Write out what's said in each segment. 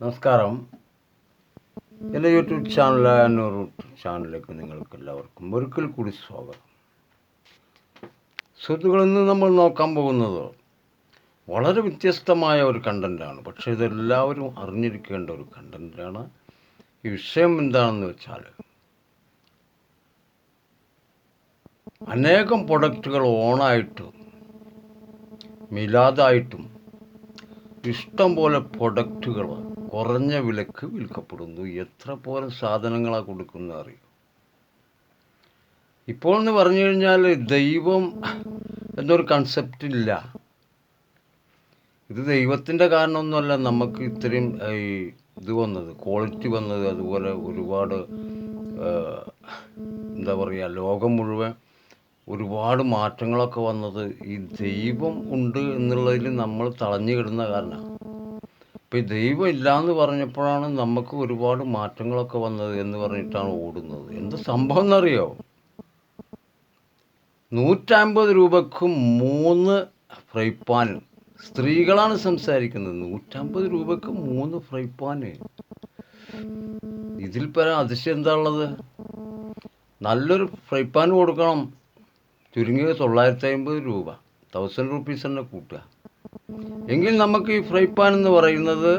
നമസ്കാരം. എന്റെ യൂട്യൂബ് ചാനലായ അന്നൂർ ചാനലിലേക്ക് നിങ്ങൾക്ക് എല്ലാവർക്കും ഒരിക്കൽ കൂടി സ്വാഗതം. സുഹൃത്തുക്കൾ നമ്മൾ നോക്കാൻ പോകുന്നത് വളരെ വ്യത്യസ്തമായ ഒരു കണ്ടന്റാണ് പക്ഷേ ഇതെല്ലാവരും അറിഞ്ഞിരിക്കേണ്ട ഒരു കണ്ടന്റാണ് ഈ വിഷയം എന്താണെന്ന് വെച്ചാൽ അനേകം പ്രൊഡക്റ്റുകൾ ഓണായിട്ടും മിലാതായിട്ടും ഇഷ്ടം പോലെ പ്രൊഡക്റ്റുകൾ കുറഞ്ഞ വിലക്ക് വിൽക്കപ്പെടുന്നു. എത്ര പോലെ സാധനങ്ങളാണ് കൊടുക്കുന്നത് അറിയും? ഇപ്പോൾ എന്ന് പറഞ്ഞു കഴിഞ്ഞാൽ ദൈവം എന്നൊരു കൺസെപ്റ്റ് ഇല്ല. ഇത് ദൈവത്തിന്റെ കാരണമൊന്നുമല്ല നമുക്ക് ഇത്രയും ഈ ഇത് വന്നത് ക്വാളിറ്റി വന്നത് അതുപോലെ ഒരുപാട് എന്താ പറയുക ലോകം മുഴുവൻ ഒരുപാട് മാറ്റങ്ങളൊക്കെ വന്നത് ഈ ദൈവം ഉണ്ട് എന്നുള്ളതിൽ നമ്മൾ തളഞ്ഞു കിടുന്ന കാരണമാണ് ഇപ്പം ഈ ദൈവം എന്ന് പറഞ്ഞപ്പോഴാണ് നമുക്ക് ഒരുപാട് മാറ്റങ്ങളൊക്കെ വന്നത് എന്ന് പറഞ്ഞിട്ടാണ് ഓടുന്നത്. എന്ത് സംഭവം എന്നറിയോ? നൂറ്റമ്പത് രൂപക്ക് മൂന്ന് ഫ്രൈ പാൻ സ്ത്രീകളാണ് സംസാരിക്കുന്നത്. നൂറ്റമ്പത് രൂപക്ക് മൂന്ന് ഫ്രൈ പാന് ഇതിൽ പരം അതിശയം എന്താ ഉള്ളത്? നല്ലൊരു ഫ്രൈ പാൻ കൊടുക്കണം. ചുരുങ്ങിയത് തൊള്ളായിരത്തി അമ്പത് രൂപ. തൗസൻഡ് റുപ്പീസ് തന്നെ കൂട്ടുക. എങ്കിൽ നമുക്ക് ഈ ഫ്രൈ പാൻ എന്ന് പറയുന്നത്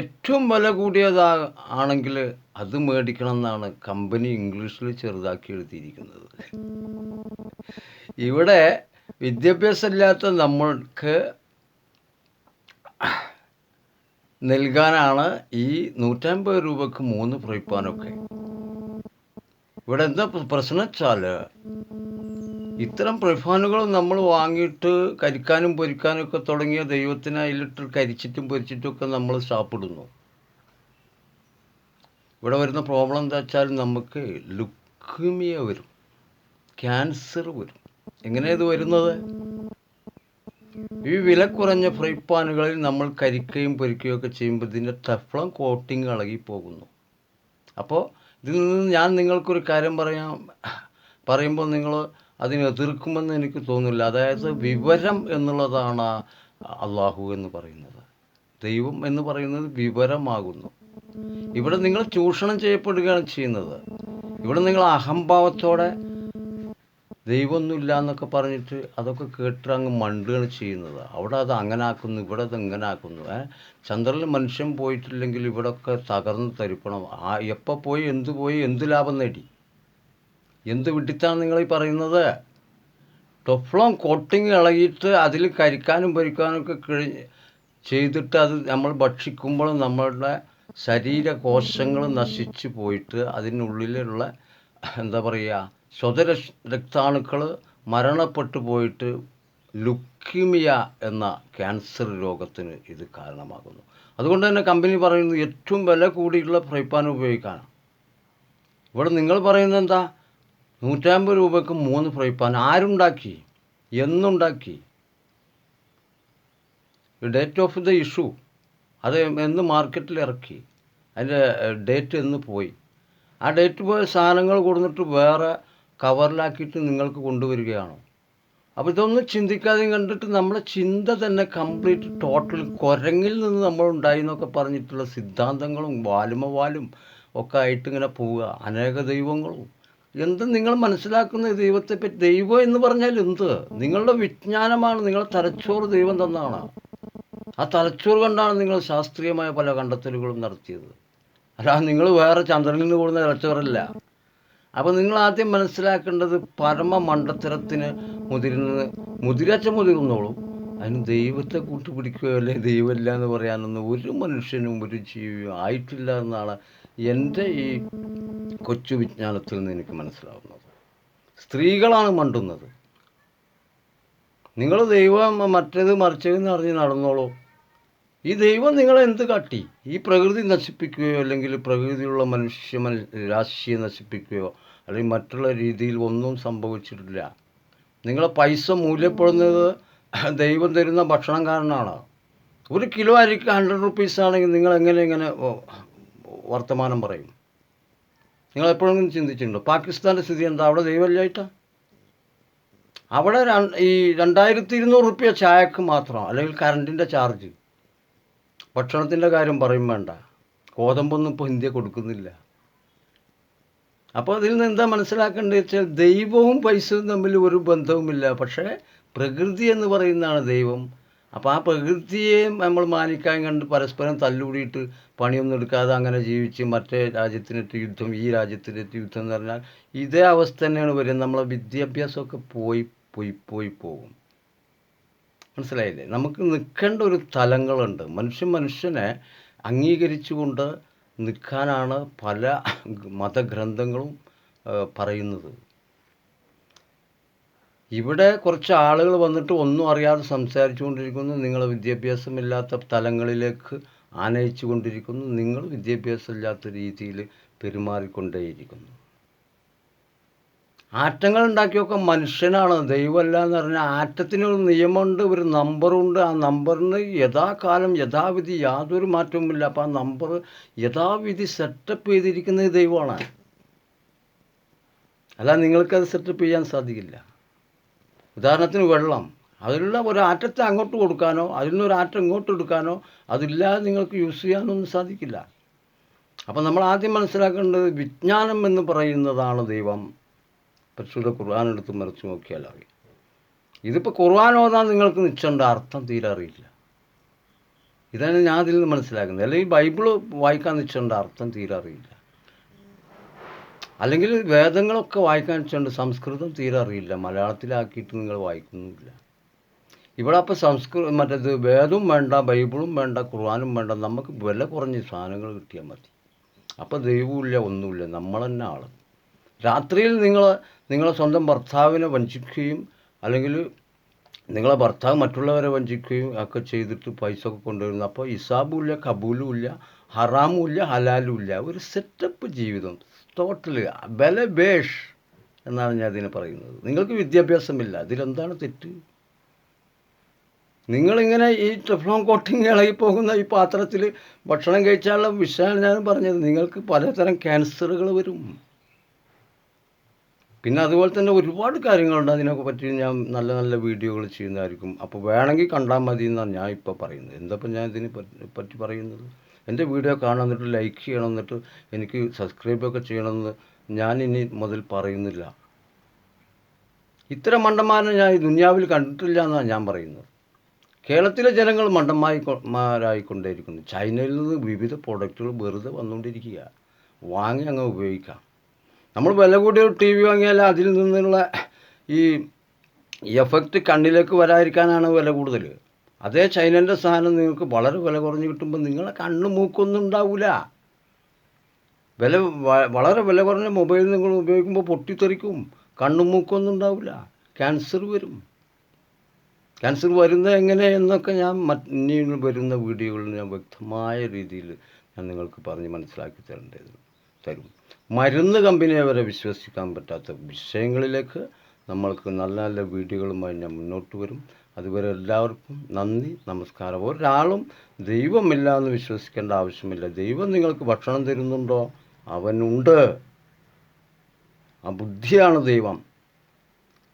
ഏറ്റവും വില കൂടിയതാ ആണെങ്കിൽ അത് മേടിക്കണം എന്നാണ് കമ്പനി ഇംഗ്ലീഷിൽ ചെറുതാക്കി എഴുതിയിരിക്കുന്നത്. ഇവിടെ വിദ്യാഭ്യാസമില്ലാത്ത നമ്മൾക്ക് നൽകാനാണ് ഈ നൂറ്റമ്പത് രൂപക്ക് മൂന്ന് ഫ്രൈ പാനൊക്കെ ഇവിടെ എന്താ പ്രശ്നം വെച്ചാൽ ഇത്തരം പ്രഫാനുകൾ നമ്മൾ വാങ്ങിയിട്ട് കരിക്കാനും പൊരിക്കാനും ഒക്കെ തുടങ്ങിയ ദൈവത്തിന് അതിലിട്ട് കരിച്ചിട്ടും പൊരിച്ചിട്ടും ഒക്കെ നമ്മൾ സാപ്പിടുന്നു ഇവിടെ വരുന്ന പ്രോബ്ലം എന്താ വെച്ചാൽ നമുക്ക് ലുക്കിമിയ വരും. ക്യാൻസർ വരും. എങ്ങനെയാണ് ഇത് വരുന്നത്? ഈ വില കുറഞ്ഞ ഫ്രൈ പാനുകളിൽ നമ്മൾ കരിക്കുകയും പൊരിക്കുകയും ഒക്കെ ചെയ്യുമ്പോൾ ഇതിന്റെ ടെഫ്ലം കോട്ടിങ് ഇളകി പോകുന്നു അപ്പോൾ ഇതിൽ നിന്ന് ഞാൻ നിങ്ങൾക്കൊരു കാര്യം പറയാം. പറയുമ്പോൾ നിങ്ങൾ അതിനെ എതിർക്കുമെന്ന് എനിക്ക് തോന്നുന്നില്ല. അതായത് വിവരം എന്നുള്ളതാണ് അള്ളാഹു എന്ന് പറയുന്നത്. ദൈവം എന്ന് പറയുന്നത് വിവരമാകുന്നു. ഇവിടെ നിങ്ങൾ ചൂഷണം ചെയ്യപ്പെടുകയാണ് ചെയ്യുന്നത്. ഇവിടെ നിങ്ങൾ അഹംഭാവത്തോടെ ദൈവമൊന്നുമില്ല എന്നൊക്കെ പറഞ്ഞിട്ട് അതൊക്കെ കേട്ട് അങ്ങ് മണ്ടുകയാണ് ചെയ്യുന്നത്. അവിടെ അത് അങ്ങനെ ആക്കുന്നു ഇവിടെ അത് ഇങ്ങനെ ആക്കുന്നു ഏ? ചന്ദ്രനിൽ മനുഷ്യൻ പോയിട്ടില്ലെങ്കിൽ ഇവിടെയൊക്കെ തകർന്ന് തരിപ്പണം. ആ എപ്പോൾ പോയി എന്ത് പോയി എന്ത് ലാഭം നേടി? എന്ത് വിട്ടിത്താണ് നിങ്ങൾ ഈ പറയുന്നത്? ടൊഫ്ലോം കോട്ടിങ് ഇളകിയിട്ട് അതിൽ കരിക്കാനും പൊരിക്കാനും ഒക്കെ കഴിഞ്ഞ് ചെയ്തിട്ട് അത് നമ്മൾ ഭക്ഷിക്കുമ്പോൾ നമ്മളുടെ ശരീര കോശങ്ങൾ നശിച്ചു പോയിട്ട് അതിനുള്ളിലുള്ള എന്താ പറയുക സ്വതര രക്താണുക്കൾ മരണപ്പെട്ടു പോയിട്ട് ലുക്കിമിയ എന്ന ക്യാൻസർ രോഗത്തിന് ഇത് കാരണമാകുന്നു. അതുകൊണ്ട് തന്നെ കമ്പനി പറയുന്നത് ഏറ്റവും വില കൂടിയുള്ള ഫ്രൈപ്പാൻ പാൻ ഉപയോഗിക്കാനാണ് ഇവിടെ നിങ്ങൾ പറയുന്നത് എന്താ? നൂറ്റമ്പത് രൂപയ്ക്ക് മൂന്ന് ഫ്രൈ പാൻ ആരുണ്ടാക്കി? എന്നുണ്ടാക്കി? ഡേറ്റ് ഓഫ് ദ ഇഷ്യൂ അത് എന്ന് മാർക്കറ്റിൽ ഇറക്കി അതിന്റെ ഡേറ്റ് എന്ന് പോയി. ആ ഡേറ്റ് പോയ സാധനങ്ങൾ കൊടുത്തിട്ട് വേറെ കവറിലാക്കിയിട്ട് നിങ്ങൾക്ക് കൊണ്ടുവരികയാണോ. അപ്പോൾ ഇതൊന്നും ചിന്തിക്കാതെ കണ്ടിട്ട് നമ്മുടെ ചിന്ത തന്നെ കംപ്ലീറ്റ് ടോട്ടൽ കുരങ്ങിൽ നിന്ന് നമ്മൾ ഉണ്ടായി എന്നൊക്കെ പറഞ്ഞിട്ടുള്ള സിദ്ധാന്തങ്ങളും വാലുമവാലും ഒക്കെ ആയിട്ട് ഇങ്ങനെ പോവുക. അനേക ദൈവങ്ങളും. എന്ത് നിങ്ങൾ മനസ്സിലാക്കുന്ന ദൈവത്തെ പറ്റി ദൈവം എന്ന് പറഞ്ഞാൽ എന്ത്? നിങ്ങളുടെ വിജ്ഞാനമാണ് നിങ്ങളുടെ തലച്ചോറ് ദൈവം തന്നാണ്. ആ തലച്ചോറ് കണ്ടാണ് നിങ്ങൾ ശാസ്ത്രീയമായ പല കണ്ടെത്തലുകളും നടത്തിയത്. അല്ല നിങ്ങൾ വേറെ ചന്ദ്രനിൽ നിന്ന് കൂടുന്ന തലച്ചോറല്ല. അപ്പോൾ നിങ്ങൾ ആദ്യം മനസ്സിലാക്കേണ്ടത് പരമ മണ്ടത്തരത്തിന് മുതിരുന്നത് മുതിരച്ച മുതിർന്നോളും അതിന് ദൈവത്തെ കൂട്ടുപിടിക്കുകയോ അല്ലെങ്കിൽ ദൈവമില്ല എന്ന് പറയാനൊന്നും ഒരു മനുഷ്യനും ഒരു ജീവിയും ആയിട്ടില്ല എന്നാണ് എന്റെ ഈ കൊച്ചു വിജ്ഞാനത്തിൽ നിന്ന് എനിക്ക് മനസ്സിലാവുന്നത്. സ്ത്രീകളാണ് മണ്ടുന്നത്. നിങ്ങൾ ദൈവം മറ്റേത് മറിച്ചതെന്ന് അറിഞ്ഞ് നടന്നോളൂ. ഈ ദൈവം നിങ്ങളെ എന്ത് കാട്ടി? ഈ പ്രകൃതി നശിപ്പിക്കുകയോ അല്ലെങ്കിൽ പ്രകൃതിയിലുള്ള മനുഷ്യ മന രാശിയെ നശിപ്പിക്കുകയോ അല്ലെങ്കിൽ മറ്റുള്ള രീതിയിൽ ഒന്നും സംഭവിച്ചിട്ടില്ല. നിങ്ങളെ പൈസ മൂല്യപ്പെടുന്നത് ദൈവം തരുന്ന ഭക്ഷണം കാരണമാണ് ഒരു കിലോ അരിക്ക് ഹൺഡ്രഡ് റുപ്പീസ് ആണെങ്കിൽ നിങ്ങൾ എങ്ങനെ ഇങ്ങനെ വർത്തമാനം പറയും? നിങ്ങൾ എപ്പോഴെങ്കിലും ചിന്തിച്ചിട്ടുണ്ടോ? പാകിസ്ഥാന്റെ സ്ഥിതി എന്താ? അവിടെ ദൈവമില്ലായിട്ടാ? അവിടെ ഈ രണ്ടായിരത്തി ഇരുന്നൂറ് റുപ്യ ചായക്ക് മാത്രം അല്ലെങ്കിൽ കറണ്ടിന്റെ ചാർജ്. ഭക്ഷണത്തിന്റെ കാര്യം പറയും വേണ്ട. ഗോതമ്പൊന്നും ഇപ്പോൾ ഇന്ത്യ കൊടുക്കുന്നില്ല. അപ്പോൾ അതിൽ നിന്ന് എന്താ മനസ്സിലാക്കേണ്ടത് വെച്ചാൽ ദൈവവും പൈസയും തമ്മിൽ ഒരു ബന്ധവുമില്ല. പക്ഷേ പ്രകൃതി എന്ന് പറയുന്നതാണ് ദൈവം. അപ്പോൾ ആ പ്രകൃതിയെ നമ്മൾ മാനിക്കാൻ കണ്ട് പരസ്പരം തല്ലുകൂടിയിട്ട് പണിയൊന്നും എടുക്കാതെ അങ്ങനെ ജീവിച്ച് മറ്റേ രാജ്യത്തിനെത്തി യുദ്ധം ഈ രാജ്യത്തിനെത്തി യുദ്ധം എന്ന് പറഞ്ഞാൽ ഇതേ അവസ്ഥ തന്നെയാണ് വരുന്നത്. നമ്മളെ വിദ്യാഭ്യാസമൊക്കെ പോയി പോയി പോയി പോകും. മനസ്സിലായില്ലേ? നമുക്ക് നിൽക്കേണ്ട ഒരു തലങ്ങളുണ്ട്. മനുഷ്യൻ മനുഷ്യനെ അംഗീകരിച്ചുകൊണ്ട് നിൽക്കാനാണ് പല മതഗ്രന്ഥങ്ങളും പറയുന്നത്. ഇവിടെ കുറച്ച് ആളുകൾ വന്നിട്ട് ഒന്നും അറിയാതെ സംസാരിച്ചു കൊണ്ടിരിക്കുന്നു നിങ്ങൾ വിദ്യാഭ്യാസമില്ലാത്ത തലങ്ങളിലേക്ക് ആനയിച്ചു കൊണ്ടിരിക്കുന്നു നിങ്ങൾ വിദ്യാഭ്യാസമില്ലാത്ത രീതിയിൽ പെരുമാറിക്കൊണ്ടേയിരിക്കുന്നു. ആറ്റങ്ങൾ ഉണ്ടാക്കിയൊക്കെ മനുഷ്യനാണ്. ദൈവമല്ല എന്ന് പറഞ്ഞാൽ ആറ്റത്തിനൊരു നിയമമുണ്ട് ഒരു നമ്പറുണ്ട്. ആ നമ്പറിന് യഥാകാലം യഥാവിധി യാതൊരു മാറ്റവുമില്ല. അപ്പോൾ ആ നമ്പർ യഥാവിധി സെറ്റപ്പ് ചെയ്തിരിക്കുന്നത് ദൈവമാണ്. അല്ല നിങ്ങൾക്കത് സെറ്റപ്പ് ചെയ്യാൻ സാധിക്കില്ല. ഉദാഹരണത്തിന് വെള്ളം. അതിലുള്ള ഒരു ആറ്റത്തെ അങ്ങോട്ട് കൊടുക്കാനോ അതിൽ നിന്ന് ഒരു ആറ്റം ഇങ്ങോട്ട് എടുക്കാനോ അതില്ലാതെ നിങ്ങൾക്ക് യൂസ് ചെയ്യാനൊന്നും സാധിക്കില്ല. അപ്പം നമ്മൾ ആദ്യം മനസ്സിലാക്കേണ്ടത് വിജ്ഞാനം എന്ന് പറയുന്നതാണ് ദൈവം. പരിശുദ്ധ ഖുർആൻ എടുത്ത് മറിച്ച് നോക്കിയാൽ അറിയാം. ഇതിപ്പോൾ ഖുർആൻ ഓതാൻ നിങ്ങൾക്ക് നിശ്ചണ്ട അർത്ഥം തീരെ അറിയില്ല. ഇതാണ് ഞാൻ അതിൽ നിന്ന് മനസ്സിലാക്കുന്നത്. അല്ലെങ്കിൽ ബൈബിൾ വായിക്കാൻ നിശ്ചണ്ട അർത്ഥം തീരെ അറിയില്ല. അല്ലെങ്കിൽ വേദങ്ങളൊക്കെ വായിക്കാൻ വെച്ചുകൊണ്ട് സംസ്കൃതം തീരെ അറിയില്ല. മലയാളത്തിലാക്കിയിട്ട് നിങ്ങൾ വായിക്കുന്നില്ല. ഇവിടെ അപ്പോൾ സംസ്കൃതം മറ്റേത് വേദവും വേണ്ട ബൈബിളും വേണ്ട ഖുർആാനും വേണ്ട നമുക്ക് വില കുറഞ്ഞ സാധനങ്ങൾ കിട്ടിയാൽ മതി. അപ്പോൾ ദൈവമില്ല ഒന്നുമില്ല. നമ്മൾ തന്നെ ആൾ രാത്രിയിൽ നിങ്ങൾ നിങ്ങളെ സ്വന്തം ഭർത്താവിനെ വഞ്ചിക്കുകയും അല്ലെങ്കിൽ നിങ്ങളെ ഭർത്താവ് മറ്റുള്ളവരെ വഞ്ചിക്കുകയും ഒക്കെ ചെയ്തിട്ട് പൈസ ഒക്കെ കൊണ്ടുവരുന്നു അപ്പോൾ ഇസാബുമില്ല കബൂലും ഇല്ല ഹറാമും ഇല്ല ഹലാലും ഇല്ല. ഒരു സെറ്റപ്പ് ജീവിതം. ടോട്ടൽ ബല ബേഷ് എന്നാണ് ഞാൻ അതിനെ പറയുന്നത്. നിങ്ങൾക്ക് വിദ്യാഭ്യാസമില്ല. ഇതിലെന്താണ് തെറ്റ്? നിങ്ങളിങ്ങനെ ഈ ടെഫ്ലോൺ കോട്ടിങ് ഇളകി പോകുന്ന ഈ പാത്രത്തിൽ ഭക്ഷണം കഴിച്ചാലുള്ള വിഷയമാണ് ഞാൻ പറഞ്ഞത്. നിങ്ങൾക്ക് പലതരം ക്യാൻസറുകൾ വരും. പിന്നെ അതുപോലെ തന്നെ ഒരുപാട് കാര്യങ്ങളുണ്ട്. അതിനൊക്കെ പറ്റി ഞാൻ നല്ല നല്ല വീഡിയോകൾ ചെയ്യുന്നതായിരിക്കും. അപ്പോൾ വേണമെങ്കിൽ കണ്ടാൽ മതി എന്നാണ് ഞാൻ ഇപ്പോൾ പറയുന്നത്. എന്തപ്പോൾ ഞാൻ ഇതിനെ പറ്റി പറയുന്നത്? എന്റെ വീഡിയോ കാണാൻ എന്നിട്ട് ലൈക്ക് ചെയ്യണം എന്നിട്ട് എനിക്ക് സബ്സ്ക്രൈബൊക്കെ ചെയ്യണമെന്ന് ഞാൻ ഇനി മുതൽ പറയുന്നില്ല. ഇത്തരം മണ്ടന്മാരെ ഞാൻ ഈ ദുനിയാവിൽ കണ്ടിട്ടില്ല എന്നാണ് ഞാൻ പറയുന്നത്. കേരളത്തിലെ ജനങ്ങൾ മണ്ടന്മാരി മാരായിക്കൊണ്ടേയിരിക്കുന്നു. ചൈനയിൽ നിന്ന് വിവിധ പ്രോഡക്റ്റുകൾ വെറുതെ വന്നുകൊണ്ടിരിക്കുക. വാങ്ങി അങ്ങ് ഉപയോഗിക്കാം. നമ്മൾ വില കൂടിയ ടി വി വാങ്ങിയാൽ അതിൽ നിന്നുള്ള ഈ എഫക്റ്റ് കണ്ണിലേക്ക് വരാതിരിക്കാനാണ് വില കൂടുതൽ അതേ ചൈനന്റെ സാധനം നിങ്ങൾക്ക് വളരെ വില കുറഞ്ഞ് കിട്ടുമ്പോൾ നിങ്ങളെ കണ്ണ് മൂക്കൊന്നും ഉണ്ടാവില്ല വില വളരെ വില കുറഞ്ഞ മൊബൈൽ നിങ്ങൾ ഉപയോഗിക്കുമ്പോൾ പൊട്ടിത്തെറിക്കും. കണ്ണും മൂക്കൊന്നും ഉണ്ടാവില്ല ക്യാൻസർ വരും. ക്യാൻസർ വരുന്നത് എങ്ങനെ എന്നൊക്കെ ഞാൻ മറ്റ് വരുന്ന വീഡിയോകളിൽ ഞാൻ വ്യക്തമായ രീതിയിൽ ഞാൻ നിങ്ങൾക്ക് പറഞ്ഞ് മനസ്സിലാക്കി തരേണ്ടത് തരും. മരുന്ന് കമ്പനിയെ വരെ വിശ്വസിക്കാൻ പറ്റാത്ത വിഷയങ്ങളിലേക്ക് നമ്മൾക്ക് നല്ല നല്ല വീഡിയോകളുമായി ഞാൻ മുന്നോട്ട് വരും. അതുവരെ എല്ലാവർക്കും നന്ദി നമസ്കാരം. ഒരാളും ദൈവമില്ല എന്ന് വിശ്വസിക്കേണ്ട ആവശ്യമില്ല. ദൈവം നിങ്ങൾക്ക് ഭക്ഷണം തരുന്നുണ്ടോ? അവനുണ്ട്. ആ ബുദ്ധിയാണ് ദൈവം.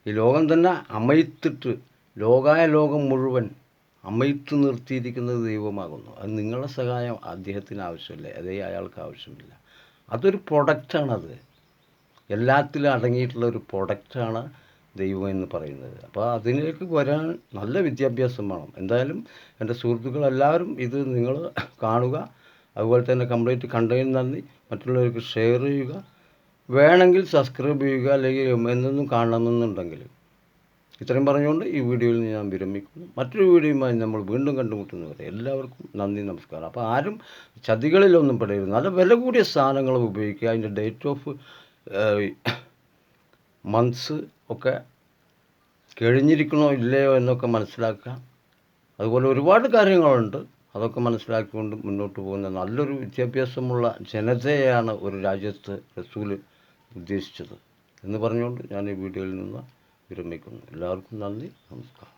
ഈ ലോകം തന്നെ അമയത്തിട്ട് ലോകായ ലോകം മുഴുവൻ അമയത്ത് നിർത്തിയിരിക്കുന്നത് ദൈവമാകുന്നു. അത് നിങ്ങളുടെ സഹായം അദ്ദേഹത്തിന് ആവശ്യമില്ല. അതേ അയാൾക്ക് ആവശ്യമില്ല. അതൊരു പ്രൊഡക്റ്റാണത് എല്ലാത്തിലും അടങ്ങിയിട്ടുള്ള ഒരു പ്രൊഡക്റ്റാണ് ദൈവം എന്ന് പറയുന്നത്. അപ്പോൾ അതിലേക്ക് വരാൻ നല്ല വിദ്യാഭ്യാസം വേണം. എന്തായാലും എന്റെ സുഹൃത്തുക്കളെല്ലാവരും ഇത് നിങ്ങൾ കാണുക. അതുപോലെ തന്നെ കംപ്ലീറ്റ് കണ്ടതിന് നന്ദി. മറ്റുള്ളവർക്ക് ഷെയർ ചെയ്യുക. വേണമെങ്കിൽ സബ്സ്ക്രൈബ് ചെയ്യുക അല്ലെങ്കിൽ എന്നൊന്നും കാണണമെന്നുണ്ടെങ്കിൽ. ഇത്രയും പറഞ്ഞുകൊണ്ട് ഈ വീഡിയോയിൽ നിന്ന് ഞാൻ വിരമിക്കുന്നു. മറ്റൊരു വീഡിയോയുമായി നമ്മൾ വീണ്ടും കണ്ടുമുട്ടുന്നവരെ എല്ലാവർക്കും നന്ദി നമസ്കാരം. അപ്പോൾ ആരും ചതികളിലൊന്നും പെടരുത്. നല്ല വില കൂടിയ സാധനങ്ങൾ ഉപയോഗിക്കുക. അതിന്റെ ഡേറ്റ് ഓഫ് മന്ത്സ് ഒക്കെ കഴിഞ്ഞിരിക്കണോ ഇല്ലയോ എന്നൊക്കെ മനസ്സിലാക്കുക. അതുപോലെ ഒരുപാട് കാര്യങ്ങളുണ്ട്. അതൊക്കെ മനസ്സിലാക്കിക്കൊണ്ട് മുന്നോട്ട് പോകുന്ന നല്ലൊരു വിദ്യാഭ്യാസമുള്ള ജനതയാണ് ഒരു രാജ്യത്ത് റസൂൽ ഉദ്ദേശിച്ചത് എന്ന് പറഞ്ഞുകൊണ്ട് ഞാൻ ഈ വീഡിയോയിൽ നിന്ന് വിരമിക്കുന്നു. എല്ലാവർക്കും നന്ദി നമസ്കാരം.